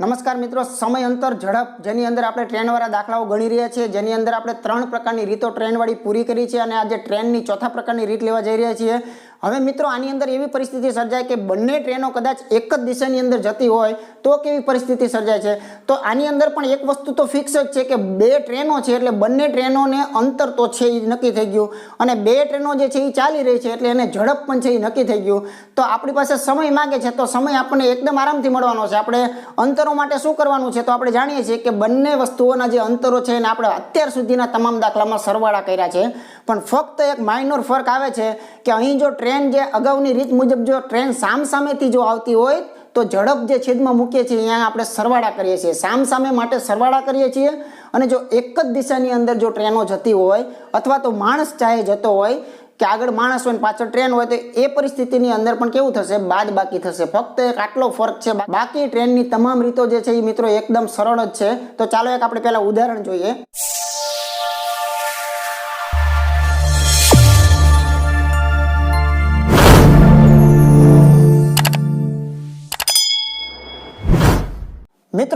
નમસ્કાર મિત્રો, સમય અંતર ઝડપ. જેની અંદર આપણે ટ્રેનવાળા દાખલાઓ ગણી રહ્યા છીએ, જેની અંદર આપણે ત્રણ પ્રકારની રીતો ટ્રેનવાળી પૂરી કરી છે અને આજે ટ્રેનની ચોથા પ્રકારની રીત લેવા જઈ રહ્યા છીએ. હવે મિત્રો, આની અંદર એવી પરિસ્થિતિ સર્જાય કે બંને ટ્રેનો કદાચ એક જ દિશાની અંદર જતી હોય, તો કેવી પરિસ્થિતિ સર્જાય છે? તો આની અંદર પણ એક વસ્તુ તો ફિક્સ જ છે કે બે ટ્રેનો છે, એટલે બંને ટ્રેનોને અંતર તો છે એ નક્કી થઈ ગયું. અને બે ટ્રેનો જે છે એ ચાલી રહી છે, એટલે એને ઝડપ પણ છે એ નક્કી થઈ ગયું. તો આપણી પાસે સમય માગે છે, તો સમય આપણને એકદમ આરામથી મળવાનો છે. આપણે અંતરો માટે શું કરવાનું છે, તો આપણે જાણીએ છીએ કે બંને વસ્તુઓના જે અંતરો છે એને આપણે અત્યાર સુધીના તમામ દાખલામાં સરવાળા કર્યા છે. પણ ફક્ત એક માઇનોર ફરક આવે છે કે અહીં જો ટ્રેન જે અગાઉની રીત મુજબ જો ટ્રેન સામ સામેથી જો આવતી હોય, તો ઝડપ જે છેદમાં મૂકીએ છીએ, અહીંયા આપણે સરવાળા કરીએ છીએ. સામ સામે માટે સરવાળા કરીએ છીએ અને જો એક જ દિશાની અંદર જો ટ્રેનો જતી હોય અથવા તો માણસ ચાહે જતો હોય, કે આગળ માણસ હોય પાછળ ટ્રેન હોય, તો એ પરિસ્થિતિની અંદર પણ કેવું થશે? બાદ બાકી થશે. ફક્ત એક આટલો ફરક છે. બાકી ટ્રેનની તમામ રીતો જે છે એ મિત્રો એકદમ સરળ જ છે. તો ચાલો એક આપણે પહેલાં ઉદાહરણ જોઈએ.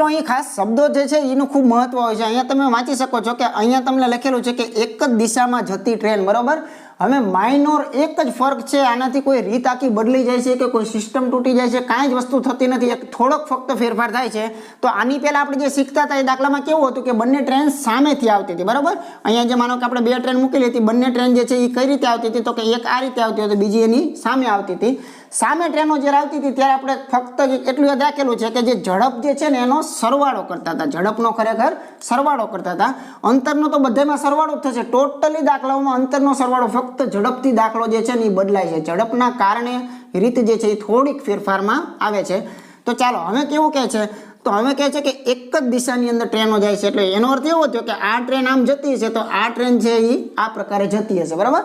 મિત્રો, અહીં ખાસ શબ્દો જે છે એનું ખૂબ મહત્વ હોય છે. અહીંયા તમે વાંચી શકો છો કે અહીંયા તમને લખેલું છે કે એક જ દિશામાં જતી ટ્રેન, બરોબર? હવે માઇનોર એક જ ફરક છે, આનાથી કોઈ રીત આખી બદલી જાય છે કે કોઈ સિસ્ટમ તૂટી જાય છે, કાંઈ જ વસ્તુ થતી નથી. એક થોડોક ફક્ત ફેરફાર થાય છે. તો આની પહેલાં આપણે જે શીખતા હતા એ દાખલામાં કેવું હતું કે બંને ટ્રેન સામેથી આવતી હતી, બરાબર? અહીંયા જે માનો કે આપણે બે ટ્રેન મૂકેલી હતી, બંને ટ્રેન જે છે એ કઈ રીતે આવતી હતી? તો કે એક આ રીતે આવતી હતી, બીજી એની સામે આવતી હતી. સામે ટ્રેનો જ્યારે આવતી હતી ત્યારે આપણે ફક્ત એટલું યાદ રાખેલું છે કે જે ઝડપ જે છે ને એનો સરવાળો કરતા હતા. ઝડપનો ખરેખર સરવાળો કરતા હતા. અંતરનો તો બધામાં સરવાળો જ થશે. ટોટલી દાખલાઓમાં અંતરનો સરવાળો ફક્ત ઝડપથી દાખલો જે છે ને એ બદલાય છે. ઝડપના કારણે રીત જે છે એ થોડીક ફેરફારમાં આવે છે. તો ચાલો, હવે કેવું કહે છે? તો હવે કહે છે કે એક જ દિશાની અંદર ટ્રેનો જાય છે. એટલે એનો અર્થ એવો થયો કે આ ટ્રેન આમ જતી હશે, તો આ ટ્રેન છે એ આ પ્રકારે જતી હશે. બરાબર?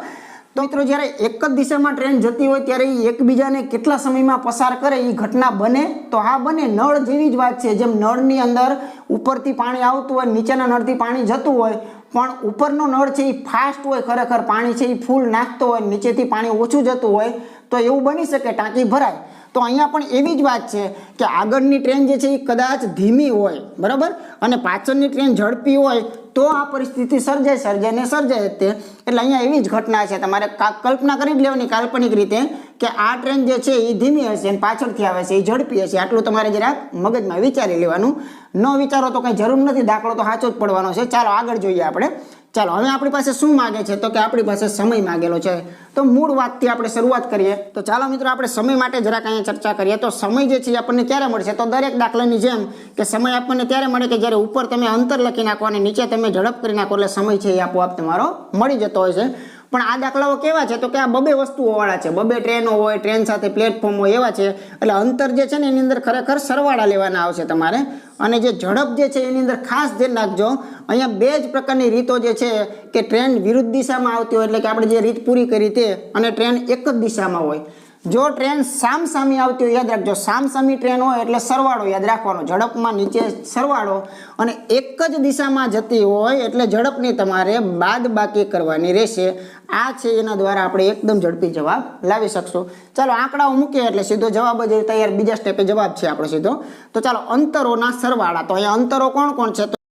તો મિત્રો જ્યારે એક જ દિશામાં ટ્રેન જતી હોય ત્યારે એ એકબીજાને કેટલા સમયમાં પસાર કરે એ ઘટના બને? તો હા બને નળ જેવી જ વાત છે. જેમ નળની અંદર ઉપરથી પાણી આવતું હોય, નીચેના નળથી પાણી જતું હોય, પણ ઉપરનો નળ છે એ ફાસ્ટ હોય, ખરેખર પાણી છે એ ફૂલ નાખતો હોય, નીચેથી પાણી ઓછું જતું હોય, તો એવું બની શકે, ટાંકી ભરાય. તો અહીંયા પણ એવી જ વાત છે કે આગળની ટ્રેન જે છે એ કદાચ ધીમી હોય, બરાબર? અને પાછળની ટ્રેન ઝડપી હોય તો આ પરિસ્થિતિ સર્જાય સર્જાય ને સર્જાય તે. એટલે અહીંયા એવી જ ઘટના છે. તમારે કલ્પના કરી જ લેવાની કાલ્પનિક રીતે કે આ ટ્રેન જે છે એ ધીમી હશે અને પાછળથી આવે છે એ ઝડપી હશે. આટલું તમારે જરાક મગજમાં વિચારી લેવાનું. ન વિચારો તો કંઈ જરૂર નથી. દાખલો તો સાચો જ પડવાનો છે. ચાલો આગળ જોઈએ આપણે. ચાલો, હવે આપણી પાસે શું માગે છે? તો કે આપણી પાસે સમય માગેલો છે. તો મૂળ વાતથી આપણે શરૂઆત કરીએ. તો ચાલો મિત્રો, આપણે સમય માટે જરાક અહીંયા ચર્ચા કરીએ. તો સમય જે છે એ આપણને ક્યારે મળશે? તો દરેક દાખલાની જેમ કે સમય આપણને ત્યારે મળે કે જ્યારે ઉપર તમે અંતર લખી નાખો અને નીચે તમે ઝડપ કરી નાખો એટલે સમય છે એ આપોઆપ તમારો મળી જતો હોય છે. પણ આ દાખલાઓ કેવા છે? તો કે આ બબે વસ્તુઓવાળા છે. બબે ટ્રેનો હોય, ટ્રેન સાથે પ્લેટફોર્મ હોય એવા છે. એટલે અંતર જે છે ને એની અંદર ખરેખર સરવાળા લેવાના આવશે તમારે. અને જે ઝડપ જે છે એની અંદર ખાસ ધ્યાન રાખજો. અહીંયા બે જ પ્રકારની રીતો જે છે કે ટ્રેન વિરુદ્ધ દિશામાં આવતી હોય એટલે કે આપણે જે રીત પૂરી કરી તે અને ટ્રેન એક જ દિશામાં હોય. જો ટ્રેન સામસામી આવતી હોય, યાદ રાખજો, સામસામી ટ્રેન હોય એટલે સરવાળો, યાદ રાખવાનો, ઝડપમાં નીચે સરવાળો અને એક જ દિશામાં જતી હોય એટલે ઝડપની તમારે બાદ બાકી કરવાની રહેશે. આ છે એના દ્વારા આપણે એકદમ ઝડપી જવાબ લાવી શકશું. ચાલો, આંકડાઓ મૂકીએ એટલે સીધો જવાબ જ તૈયાર, બીજા સ્ટેપે જવાબ છે આપણો સીધો. તો ચાલો, અંતરોના સરવાળા, તો અહીંયા અંતરો કોણ કોણ છે?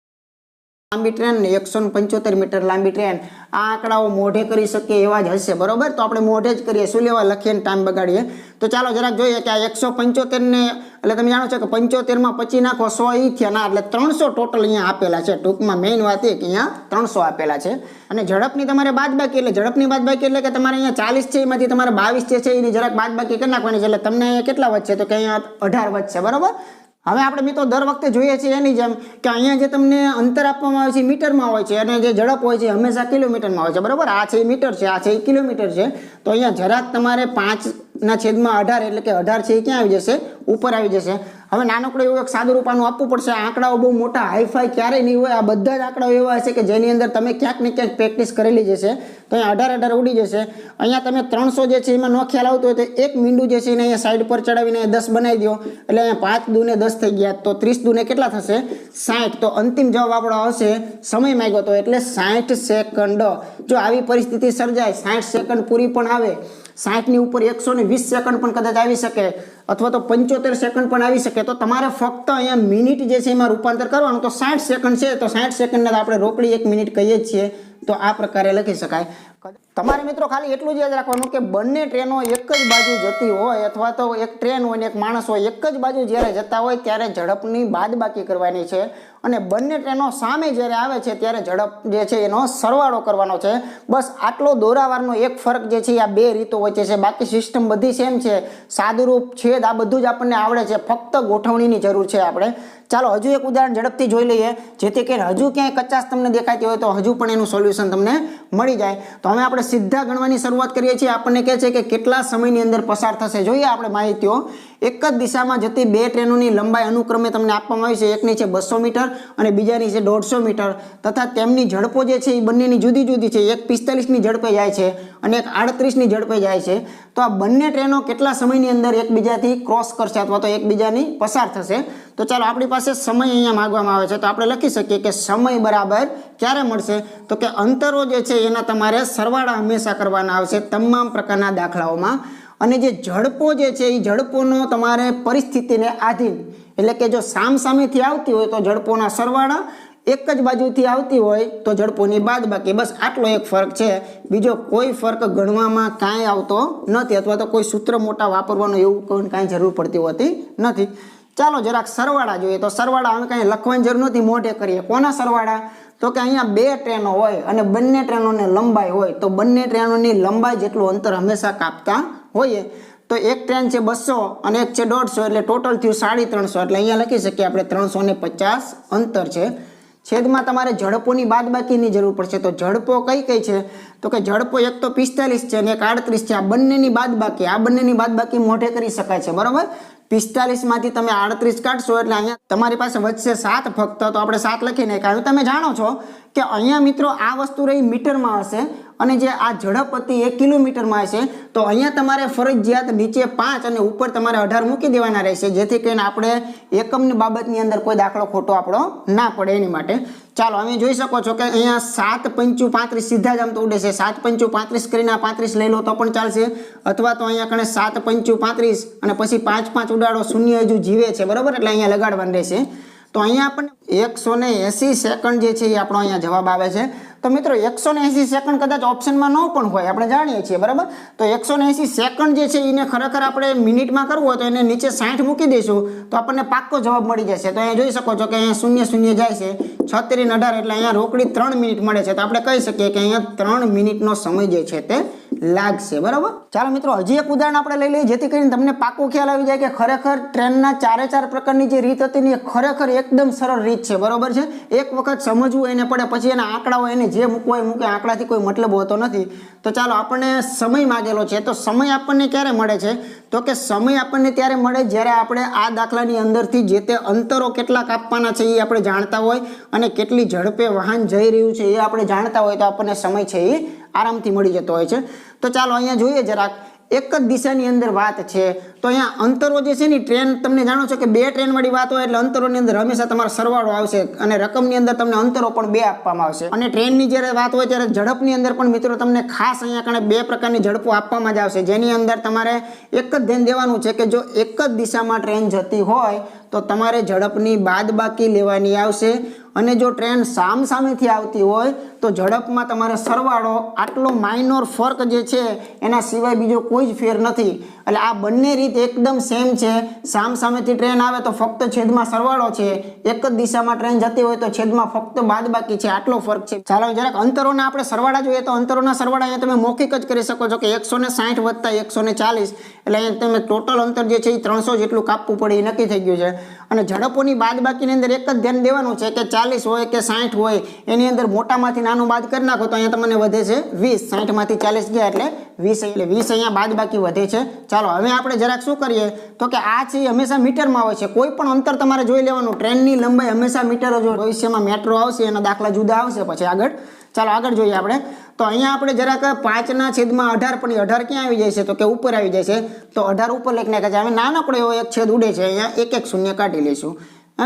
લાંબી ટ્રેન ને એકસો પંચોતેર મીટર લાંબી ટ્રેન. આ આંકડાઓ મોઢે કરી શકીએ એવા જ હશે, બરોબર? તો આપણે મોઢે જ કરીએ. શું લેવા લખીએ ટાઈમ બગાડીએ? તો ચાલો જરાક જોઈએ કે આ એકસો પંચોતેરને એટલે તમે જાણો છો કે પંચોતેરમાં પચી નાખો સો ઈ થયા ના, એટલે ત્રણસો ટોટલ અહીંયા આપેલા છે. ટૂંકમાં મેઇન વાત એ કે અહીંયા ત્રણસો આપેલા છે. અને ઝડપની તમારે બાદબાકી, એટલે ઝડપની બાદબાકી એટલે કે તમારે અહીંયા ચાલીસ છે, એમાંથી તમારે બાવીસ છે, એની જરાક બાદબાકી કરી નાખવાની છે. એટલે તમને કેટલા વધશે? તો કે અહીંયા અઢાર વધશે, બરોબર? હવે આપણે મિત્રો દર વખતે જોઈએ છીએ એની જેમ કે અહીંયા જે તમને અંતર આપવામાં આવે છે મીટરમાં હોય છે અને જે ઝડપ હોય છે હંમેશા કિલોમીટરમાં હોય છે. બરાબર? આ છે મીટર છે, આ છે કિલોમીટર છે. તો અહીંયા જરાક તમારે પાંચ ના છેદમાં અઢાર એટલે કે અઢાર છે એ ક્યાં આવી જશે? ઉપર આવી જશે. હવે નાનકડું એવું એક સાદું રૂપાનું આપવું પડશે. આંકડાઓ બહુ મોટા હાઈફાઈ ક્યારેય નહીં હોય. આ બધા જ આંકડાઓ એવા હશે કે જેની અંદર તમે ક્યાંક ને ક્યાંક પ્રેક્ટિસ કરેલી જશે તો અહીંયા અઢાર અઢાર ઉડી જશે. અહીંયા તમે ત્રણસો જે છે એમાં ન ખ્યાલ આવતો હોય તો એક મીંડું જે છે એને અહીંયા સાઈડ પર ચડાવીને દસ બનાવી દો. એટલે અહીંયા પાંચ દૂને દસ થઈ ગયા. તો ત્રીસ દૂને કેટલા થશે? સાઠ. તો અંતિમ જવાબ આપણો આવશે સમય માંગ્યો હતો એટલે સાઠ સેકન્ડ. જો આવી પરિસ્થિતિ સર્જાય, સાઠ સેકન્ડ પૂરી પણ આવે સાઠની ઉપર એકસો ને વીસ સેકન્ડ પણ કદાચ આવી શકે અથવા તો પંચોતેર સેકન્ડ પણ આવી શકે, તો તમારે ફક્ત અહીંયા મિનિટ જે છે એમાં રૂપાંતર કરવાનું. તો સાઠ સેકન્ડ છે, તો સાઠ સેકન્ડને આપણે રોકડી એક મિનિટ કહીએ જ છીએ. તો આ પ્રકારે લખી શકાય. તમારે મિત્રો ખાલી એટલું જ યાદ રાખવાનું કે બંને ટ્રેનો એક જ બાજુ જતી હોય અથવા તો એક ટ્રેન હોય ને એક માણસ હોય, એક જ બાજુ જ્યારે જતા હોય ત્યારે ઝડપની બાદબાકી કરવાની છે. અને બંને ટ્રેનો સામે જ્યારે આવે છે ત્યારે ઝડપ જે છે એનો સરવાળો કરવાનો છે. બસ આટલો દોરાવારનો એક ફરક જે છે આ બે રીતો વચ્ચે છે. બાકી સિસ્ટમ બધી સેમ છે. સાદુરૂપ છેદ આ બધું જ આપણને આવડે છે. ફક્ત ગોઠવણીની જરૂર છે આપણે. ચાલો, હજુ એક ઉદાહરણ ઝડપથી જોઈ લઈએ, જેથી કરીને હજુ ક્યાંય કચાશ તમને દેખાતી હોય તો હજુ પણ એનું સોલ્યુશન તમને મળી જાય. તો હવે આપણે સીધા ગણવાની શરૂઆત કરીએ છીએ. આપણને કહે છે કે કેટલા સમયની અંદર પસાર થશે? જોઈએ આપણે માહિતીઓ. એક જ દિશામાં જતી બે ટ્રેનોની લંબાઈ અનુક્રમે તમને આપવામાં આવી છે. એકની છે બસો મીટર અને બીજાની છે દોઢસો મીટર. તથા તેમની ઝડપો જે છે એ બંનેની જુદી જુદી છે. એક પિસ્તાલીસની ઝડપે જાય છે અને એક આડત્રીસની ઝડપે જાય છે. તો આ બંને ટ્રેનો કેટલા સમયની અંદર એકબીજાથી ક્રોસ કરશે અથવા તો એકબીજાની પસાર થશે? તો ચાલો આપણી પાસે સમય અહીંયા માગવામાં આવે છે. તો આપણે લખી શકીએ કે સમય બરાબર ક્યારે મળશે? તો કે અંતરો જે છે એના તમારે સરવાળા હંમેશા કરવાના આવશે તમામ પ્રકારના દાખલાઓમાં. અને જે ઝડપો જે છે એ ઝડપોનો તમારે પરિસ્થિતિને આધીન, એટલે કે જો સામસામેથી આવતી હોય તો ઝડપોના સરવાળા, એક જ બાજુથી આવતી હોય તો ઝડપોની બાદ બાકી બસ આટલો એક ફરક છે. બીજો કોઈ ફરક ગણવામાં કાંઈ આવતો નથી, અથવા તો કોઈ સૂત્ર મોટા વાપરવાનો એવું કોઈ જરૂર પડતી હોતી નથી. ચાલો જરાક સરવાળા જોઈએ. તો સરવાળા અમે કાંઈ લખવાની જરૂર નથી મોઢે કરીએ. કોના સરવાળા? તો કે અહીંયા બે ટ્રેનો હોય અને બંને ટ્રેનોને લંબાઈ હોય, તો બંને ટ્રેનોની લંબાઈ જેટલું અંતર હંમેશા કાપતા હોઈએ. તો એક ટ્રેન છે બસો અને એક છે દોઢસો, એટલે ટોટલ થયું સાડી ત્રણસો. એટલે અહીંયા લખી શકીએ આપણે ત્રણસો અંતર છે. છેદમાં તમારે ઝડપોની બાદબાકીની જરૂર પડશે. તો ઝડપો કઈ કઈ છે? તો કે ઝડપો એક તો પિસ્તાલીસ છે અને એક આડત્રીસ છે. આ બંનેની બાદબાકી, આ બંનેની બાદબાકી મોઢે કરી શકાય છે. બરાબર? પિસ્તાલીસમાંથી તમે આડત્રીસ કાઢશો એટલે અહીંયા તમારી પાસે વધશે સાત ફક્ત. તો આપણે સાત લખી નાખ્યા તમે જાણો છો કે અહીંયા મિત્રો આ વસ્તુ રહી મીટરમાં હશે. અને જે આ ઝડપ હતી એ કિલોમીટરમાં હશે તો અહીંયા તમારે ફરજિયાત નીચે પાંચ અને ઉપર તમારે અઢાર મૂકી દેવાના રહેશે, જેથી કરીને આપણે એકમની બાબતની અંદર કોઈ દાખલો ખોટો આપણો ના પડે એની માટે. ચાલો અમે જોઈ શકો છો કે અહીંયા સાત પંચુ પાંત્રીસ સીધા જ આમ તો ઉડે છે. સાત પંચુ પાંત્રીસ કરીને પાંત્રીસ લઈ લો તો પણ ચાલશે. અથવા તો અહીંયા કણે સાત પંચુ પાંત્રીસ અને પછી પાંચ પાંચ ઉડાડો, શૂન્ય હજુ જીવે છે. બરાબર? એટલે અહીંયા લગાડવાનું રહેશે. તો અહીંયા આપણને એકસો ને એંસી સેકન્ડ જે છે એ આપણો અહીંયા જવાબ આવે છે. તો મિત્રો એકસો ને એંસી સેકન્ડ કદાચ ઓપ્શનમાં ન પણ હોય, આપણે જાણીએ છીએ, બરાબર? તો એકસો ને એંસી સેકન્ડ જે છે એને ખરેખર આપણે મિનિટમાં કરવું હોય તો એને નીચે સાઠ મૂકી દઈશું, તો આપણને પાક્કો જવાબ મળી જશે. તો અહીંયા જોઈ શકો છો કે અહીંયા શૂન્ય શૂન્ય જાય છે, છત્રીસ અઢાર એટલે અહીંયા રોકડી ત્રણ મિનિટ મળે છે. તો આપણે કહી શકીએ કે અહીંયા ત્રણ મિનિટનો સમય જે છે તે લાગશે, બરાબર? ચાલો મિત્રો, હજી એક ઉદાહરણ આપણે લઈ લઈએ, જેથી કરીને તમને પાકો ખ્યાલ આવી જાય કે ખરેખર ટ્રેનના ચારે ચાર પ્રકારની જે રીત હતી ને, એ ખરેખર એકદમ સરળ રીત છે, બરોબર છે? એક વખત સમજવું એને પડે, પછી એના આંકડાઓ એને જે મૂકવા એ મૂકે, આંકડાથી કોઈ મતલબ હોતો નથી. તો ચાલો, આપણને સમય માગેલો છે, તો સમય આપણને ક્યારે મળે છે? તો કે સમય આપણને ત્યારે મળે જ્યારે આપણે આ દાખલાની અંદરથી જે તે અંતરો કેટલા કાપવાના છે એ આપણે જાણતા હોય અને કેટલી ઝડપે વાહન જઈ રહ્યું છે એ આપણે જાણતા હોય તો આપણને સમય છે એ આરામથી મળી જતો હોય છે. તો ચાલો અહીંયા જોઈએ જરાક એક જ દિશાની અંદર વાત છે. તો અહીંયા અંતરો જે છે ને ટ્રેન, તમને જાણો છો કે બે ટ્રેનવાળી વાત હોય એટલે અંતરોની અંદર હંમેશા તમારો સરવાળો આવશે અને રકમની અંદર તમને અંતરો પણ બે આપવામાં આવશે. અને ટ્રેનની જ્યારે વાત હોય ત્યારે ઝડપની અંદર પણ મિત્રો તમને ખાસ અહીંયા કણે બે પ્રકારની ઝડપો આપવામાં જ આવશે. જેની અંદર તમારે એક જ ધ્યાન દેવાનું છે કે જો એક જ દિશામાં ટ્રેન જતી હોય તો તમારે ઝડપની બાદબાકી લેવાની આવશે. અને જો ટ્રેન સામ સામેથી આવતી હોય તો ઝડપમાં તમારે સરવાળો આટલો માઇનોર ફર્ક જે છે, એના સિવાય બીજો કોઈ જ ફેર નથી. એટલે આ બંને રીત એકદમ સેમ છે. સામ સામેથી ટ્રેન આવે તો ફક્ત છેદમાં સરવાળો છે. એક જ દિશામાં ટ્રેન જતી હોય તો છેદમાં ફક્ત બાદબાકી છે. આટલો ફરક છે. ચાલો, જરાક અંતરોના આપણે સરવાળા જોઈએ તો અંતરોના સરવાળા અહીંયા તમે મૌખિક જ કરી શકો છો કે એકસો ને સાઠ વત્તા એકસો ને ચાલીસ. એટલે અહીંયા તમે ટોટલ અંતર જે છે એ ત્રણસો જેટલું કાપવું પડે એ નક્કી થઈ ગયું છે. અને ઝડપોની બાદબાકીની અંદર એક જ ધ્યાન દેવાનું છે કે ચાલીસ હોય કે સાઠ હોય. એની અંદર મોટામાંથી આનું બાદ કરી નાખો તો અહીંયા તમને વધે છે વીસ. સાઠમાંથી ચાલીસ ગયા એટલે વીસ એટલે વીસ અહીંયા બાદ બાકી વધે છે. ચાલો, હવે આપણે જરાક શું કરીએ? તો કે આ છે હંમેશા મીટરમાં હોય છે. કોઈ પણ અંતર તમારે જોઈ લેવાનું. ટ્રેનની લંબાઈ હંમેશા મીટર જ ભવિષ્યમાં મેટ્રો આવશે એના દાખલા જુદા આવશે પછી આગળ. ચાલો, આગળ જોઈએ આપણે. તો અહીંયા આપણે જરાક પાંચના છેદમાં અઢાર પણ અઢાર ક્યાં આવી જાય છે? તો કે ઉપર આવી જાય છે. તો અઢાર ઉપર લખી નાખે છે. હવે નાનકડો એવો એક છેદ ઉડે છે. અહીંયા એક એક શૂન્ય કાઢી લઈશું.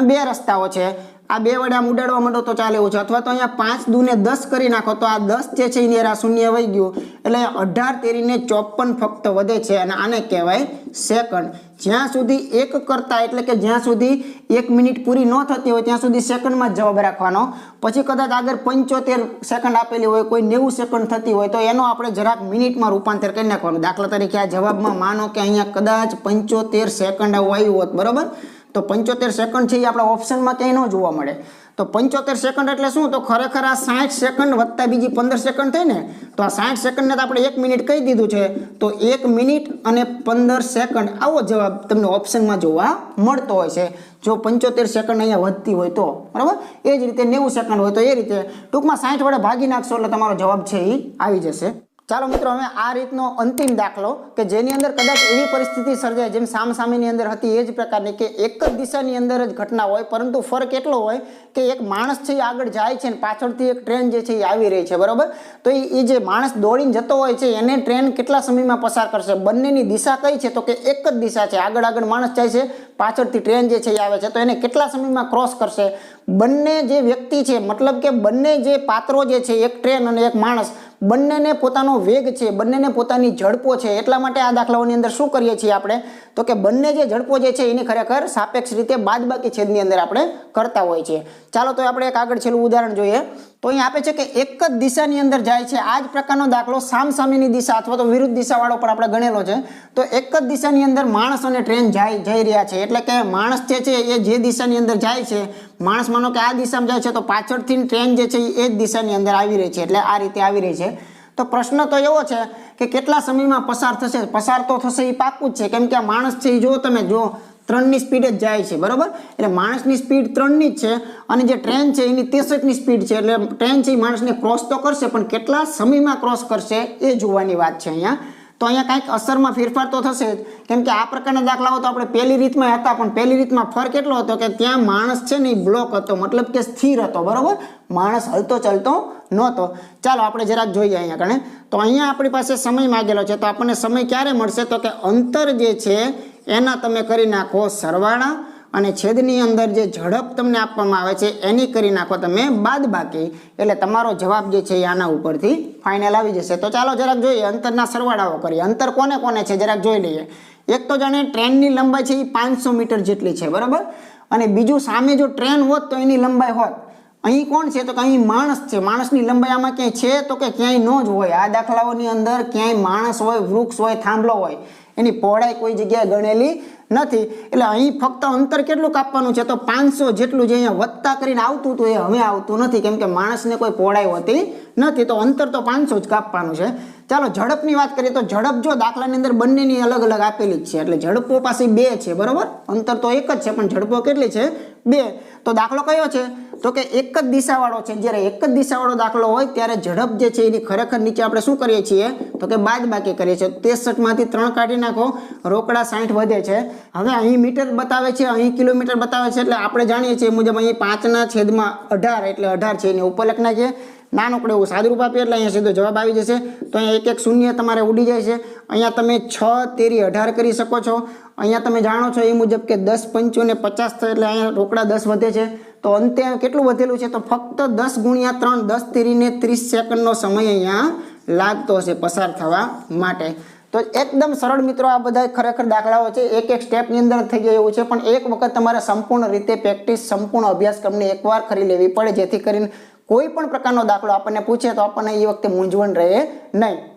બે રસ્તાઓ છે. આ બે વડે આમ ઉડાડવા માંડો તો ચાલે એવું છે. અથવા તો અહીંયા પાંચ દૂને દસ કરી નાખો તો આ દસ જે છે એની આ શૂન્ય વહી ગયું. એટલે અઢાર તેરીને ચોપન ફક્ત વધે છે અને આને કહેવાય સેકન્ડ. જ્યાં સુધી એક કરતા એટલે કે જ્યાં સુધી એક મિનિટ પૂરી ન થતી હોય ત્યાં સુધી સેકન્ડમાં જ જવાબ રાખવાનો. પછી કદાચ આગળ પંચોતેર સેકન્ડ આપેલી હોય, કોઈ નેવું સેકન્ડ થતી હોય, તો એનો આપણે જરાક મિનિટમાં રૂપાંતર કરી નાખવાનું. દાખલા તરીકે આ જવાબમાં માનો કે અહીંયા કદાચ પંચોતેર સેકન્ડ આવું આવ્યું હોત, બરોબર? તો પંચોતેર સેકન્ડ છે એ આપણા ઓપ્શનમાં ક્યાંય ન જોવા મળે. તો પંચોતેર સેકન્ડ એટલે શું? તો ખરેખર આ સાઠ સેકન્ડ વત્તા બીજી પંદર સેકન્ડ થઈ ને, તો આ સાઠ સેકન્ડને તો આપણે એક મિનિટ કહી દીધું છે. તો એક મિનિટ અને પંદર સેકન્ડ આવો જવાબ તમને ઓપ્શનમાં જોવા મળતો હોય છે. જો પંચોતેર સેકન્ડ અહીંયા વધતી હોય તો, બરાબર? એ જ રીતે નેવું સેકન્ડ હોય તો એ રીતે ટૂંકમાં સાઠ વડે ભાગી નાખશો એટલે તમારો જવાબ છે એ આવી જશે. ચાલો મિત્રો, હવે આ રીતનો અંતિમ દાખલો કે જેની અંદર કદાચ એવી પરિસ્થિતિ સર્જાય જેમ સામસામેની અંદર હતી એ જ પ્રકારની કે એક જ દિશાની અંદર જ ઘટના હોય, પરંતુ ફરક એટલો હોય કે એક માણસ છે એ આગળ જાય છે અને પાછળથી એક ટ્રેન જે છે એ આવી રહી છે, બરાબર? તો એ જે માણસ દોડીને જતો હોય છે, એને ટ્રેન કેટલા સમયમાં પસાર કરશે? બંનેની દિશા કઈ છે? તો કે એક જ દિશા છે. આગળ આગળ માણસ જાય છે, પાછળથી ટ્રેન જે છે એ આવે છે. તો એને કેટલા સમયમાં ક્રોસ કરશે? બંને જે વ્યક્તિ છે, મતલબ કે બંને જે પાત્રો જે છે, એક ટ્રેન અને એક માણસ, બંનેને પોતાનો વેગ છે, બંનેને પોતાની ઝડપો છે, એટલા માટે આ દાખલાઓની અંદર શું કરીએ છીએ આપણે? તો કે બંને જે ઝડપો જે છે, એની ખરેખર સાપેક્ષ રીતે બાદબાકી છેદની અંદર આપણે કરતા હોઈએ છીએ ચાલો તો આપણે એક આગળ છેલ્લું ઉદાહરણ જોઈએ. તો અહીં આપે છે કે એક જ દિશાની અંદર જાય છે. આ જ પ્રકારનો દાખલો સામ સામેની દિશા અથવા તો વિરુદ્ધ દિશાવાળો પણ આપણે ગણેલો છે. તો એક જ દિશાની અંદર માણસ અને ટ્રેન જાય, જઈ રહ્યા છે. એટલે કે માણસ જે છે એ જે દિશાની અંદર જાય છે, માણસ માનો કે આ દિશામાં જાય છે, તો પાછળથી ટ્રેન જે છે એ જ દિશાની અંદર આવી રહી છે. એટલે આ રીતે આવી રહી છે. તો પ્રશ્ન તો એવો છે કે કેટલા સમયમાં પસાર થશે? પસાર તો થશે એ પાક્કું જ છે. કેમ કે આ માણસ છે એ જો તમે જો ત્રણની સ્પીડ જ જાય છે, બરાબર? એટલે માણસની સ્પીડ ત્રણની જ છે અને જે ટ્રેન છે એની ત્રેસઠની સ્પીડ છે. એટલે ટ્રેન છે એ માણસને ક્રોસ તો કરશે, પણ કેટલા સમયમાં ક્રોસ કરશે એ જોવાની વાત છે અહીંયા. તો અહીંયા કાંઈક અસરમાં ફેરફાર તો થશે જ. કેમ કે આ પ્રકારના દાખલાઓ તો આપણે પહેલી રીતમાં હતા, પણ પહેલી રીતમાં ફરક એટલો હતો કે ત્યાં માણસ છે ને એ બ્લોક હતો, મતલબ કે સ્થિર હતો, બરાબર? માણસ હલતો ચાલતો નહોતો. ચાલો આપણે જરાક જોઈએ અહીંયા કણે તો અહીંયા આપણી પાસે સમય માગેલો છે, તો આપણને સમય ક્યારે મળશે? તો કે અંતર જે છે એના તમે કરી નાખો સરવાળા અને છેદની અંદર જે ઝડપ તમને આપવામાં આવે છે, એની કરી નાખો તમે બાદ બાકી. એટલે તમારો જવાબ જે છે એ આના ઉપરથી ફાઇનલ આવી જશે. તો ચાલો જરાક જોઈએ અંતરના સરવાળાઓ કરીએ. અંતર કોને કોને છે? જરાક જોઈ લઈએ. એક તો જાણે ટ્રેનની લંબાઈ છે એ પાંચસો મીટર જેટલી છે, બરાબર? અને બીજું સામે જો ટ્રેન હોત તો એની લંબાઈ હોત. અહીં કોણ છે? તો કે અહીં માણસ છે. માણસની લંબાઈ આમાં ક્યાંય છે તો કે ક્યાંય ન જ હોય. આ દાખલાઓની અંદર ક્યાંય માણસ હોય, વૃક્ષ હોય, થાંભલો હોય. એની પહોળાઈ કોઈ જગ્યાએ ગણેલી નથી. એટલે અહીં ફક્ત અંતર કેટલું કાપવાનું છે? તો પાંચસો જેટલું જે અહીંયા વત્તા કરીને આવતું હતું એ હવે આવતું નથી. કેમ કે માણસને કોઈ પહોળાઈ હોતી નથી. તો અંતર તો પાંચસો જ કાપવાનું છે. ચાલો ઝડપની વાત કરીએ તો ઝડપ જો દાખલાની અંદર બંનેની અલગ અલગ આપેલી જ છે. એટલે ઝડપો પાસે બે છે, બરાબર? અંતર તો એક જ છે, પણ ઝડપો કેટલી છે? બે. તો દાખલો કયો છે? તો કે એક જ દિશાવાળો છે. જ્યારે એક જ દિશાવાળો દાખલો હોય, ત્યારે ઝડપ જે છે એની ખરેખર નીચે આપણે શું કરીએ છીએ? તો કે બાદ બાકી કરીએ છીએ. ત્રેસઠમાંથી ત્રણ કાઢી નાખો. રોકડા સાઠ વધે છે. હવે અહીં મીટર બતાવે છે, અહીં કિલોમીટર બતાવે છે. એટલે આપણે જાણીએ છીએ મુજબ અહીં પાંચના છેદમાં અઢાર, એટલે અઢાર છે. એની ઉપર લખી નાખીએ. નાનકડું એવું સાદુરૂપ આપીએ એટલે અહીંયા સીધો જવાબ આવી જશે. તો અહીંયા એક એક શૂન્ય તમારે ઉડી જાય છે. અહીંયા તમે છ તેરી અઢાર કરી શકો છો. અહીંયા તમે જાણો છો એ મુજબ કે દસ પંચોને પચાસ થાય એટલે અહીંયા રોકડા દસ વધે છે. તો અંતે કેટલું વધેલું છે? તો ફક્ત દસ ગુણ્યા ત્રણ, દસ તેરીને ત્રીસ સેકન્ડનો સમય અહીંયા લાગતો હશે પસાર થવા માટે. તો એકદમ સરળ મિત્રો આ બધા ખરેખર દાખલાઓ છે. એક એક સ્ટેપની અંદર થઈ જાય એવું છે. પણ એક વખત તમારે સંપૂર્ણ રીતે પ્રેક્ટિસ સંપૂર્ણ અભ્યાસક્રમને એકવાર કરી લેવી પડે. જેથી કરીને કોઈ પણ પ્રકારનો દાખલો આપણને પૂછે તો આપણને એ વખતે મૂંઝવણ રહે નહીં.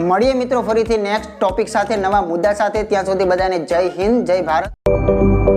મળીએ મિત્રો ફરીથી નેક્સ્ટ ટોપિક સાથે, નવા મુદ્દા સાથે. ત્યાં સુધી બધાને જય હિન્દ, જય ભારત.